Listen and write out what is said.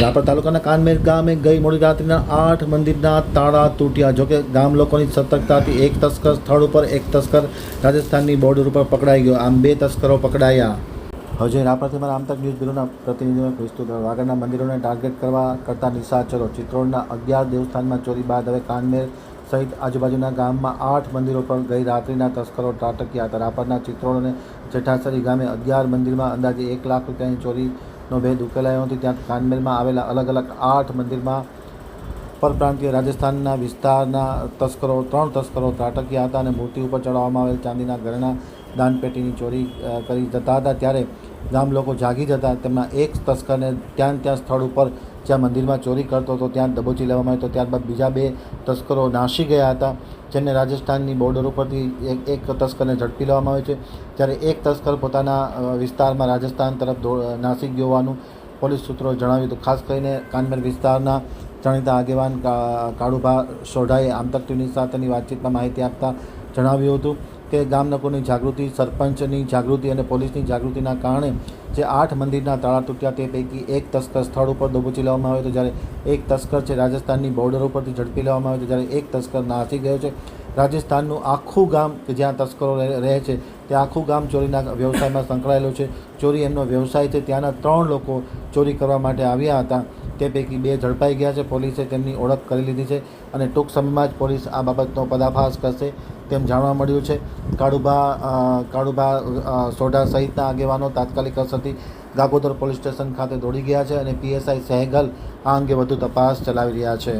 રાપર તાલુકાના કાનમેર ગામે ગઈ મોડી રાત્રિના આઠ મંદિરના તાળા તૂટ્યા. જોકે ગામ લોકોની સતર્કતાથી એક તસ્કર સ્થળ ઉપર એક તસ્કર રાજસ્થાનની બોર્ડર ઉપર પકડાઈ ગયો. આમ બે તસ્કરો પકડાયા. હજે રાપરથી મારા આમતક ન્યૂઝ બ્યુરોના પ્રતિનિધિઓ વિસ્તૃત વાગડના મંદિરોને ટાર્ગેટ કરવા કરતા નિશાચરો. ચિત્રોડના અગિયાર દેવસ્થાનમાં ચોરી બાદ હવે કાનમેર સહિત આજુબાજુના ગામમાં આઠ મંદિરો પર ગઈ રાત્રિના તસ્કરો ત્રાટક્યા હતા. રાપરના ચિત્રોડ અને જેઠાસરી ગામે અગિયાર મંદિરમાં અંદાજે એક લાખ રૂપિયાની ચોરીનો ભેદ ઉકેલાયો હતો ત્યાં કાનમેરમાં આવેલા અલગ અલગ આઠ મંદિરમાં પરપ્રાંતીય રાજસ્થાનના વિસ્તારના તસ્કરો, ત્રણ તસ્કરો ત્રાટક્યા હતા અને મૂર્તિ ઉપર ચડાવવામાં આવેલ ચાંદીના ઘરેણા દાનપેટીની ચોરી કરી જતા હતા. ત્યારે ગામ લોકો જાગી જતા, તેમના એક તસ્કરને ત્યાં ત્યાં સ્થળ ઉપર જ્યાં મંદિરમાં ચોરી કરતો હતો, ત્યાં દબોચી લેવામાં આવ્યો હતો. ત્યારબાદ બીજા બે તસ્કરો નાસી ગયા હતા, જેમને રાજસ્થાનની બોર્ડર ઉપરથી એક એક તસ્કરને ઝડપી લેવામાં આવ્યો છે. જ્યારે એક તસ્કર પોતાના વિસ્તારમાં રાજસ્થાન તરફ નાસી ગયો હોવાનું પોલીસ સૂત્રોએ જણાવ્યું હતું. ખાસ કરીને કાનમેર વિસ્તારના જાણીતા આગેવાન કાળુભા સોઢાએ આમતક સાથેની વાતચીતમાં માહિતી આપતા જણાવ્યું હતું. કે ગામ લોકોની જાગૃતિ, સરપંચની જાગૃતિ અને પોલીસની જાગૃતિના કારણે જે આઠ મંદિરના તાળા તૂટ્યા તે પૈકી એક તસ્કર સ્થળ ઉપર દબોચી લેવામાં આવ્યો હતો. જ્યારે એક તસ્કર છે રાજસ્થાનની બોર્ડર ઉપરથી ઝડપી લેવામાં આવ્યો છે. જ્યારે એક તસ્કર નાસી ગયો છે. રાજસ્થાનનું આખું ગામ કે જ્યાં તસ્કરો રહે રહે છે તે આખું ગામ ચોરીના વ્યવસાયમાં સંકળાયેલું છે. ચોરી એમનો વ્યવસાય છે. ત્યાંના ત્રણ લોકો ચોરી કરવા માટે આવ્યા હતા. તે પૈકી બે ઝડપાઈ ગયા છે. પોલીસે તેમની ઓળખ કરી લીધી છે અને ટૂંક સમયમાં જ પોલીસ આ બાબતનો પદાફાશ કરશે તેમ જાણવા મળ્યું છે. કાળુભા કાળુભા સોઢા સહિતના આગેવાનો તાત્કાલિક અસરથી ગાગોદર પોલીસ સ્ટેશન ખાતે દોડી ગયા છે અને પીએસઆઈ સહેગલ આ અંગે વધુ તપાસ ચલાવી રહ્યા છે.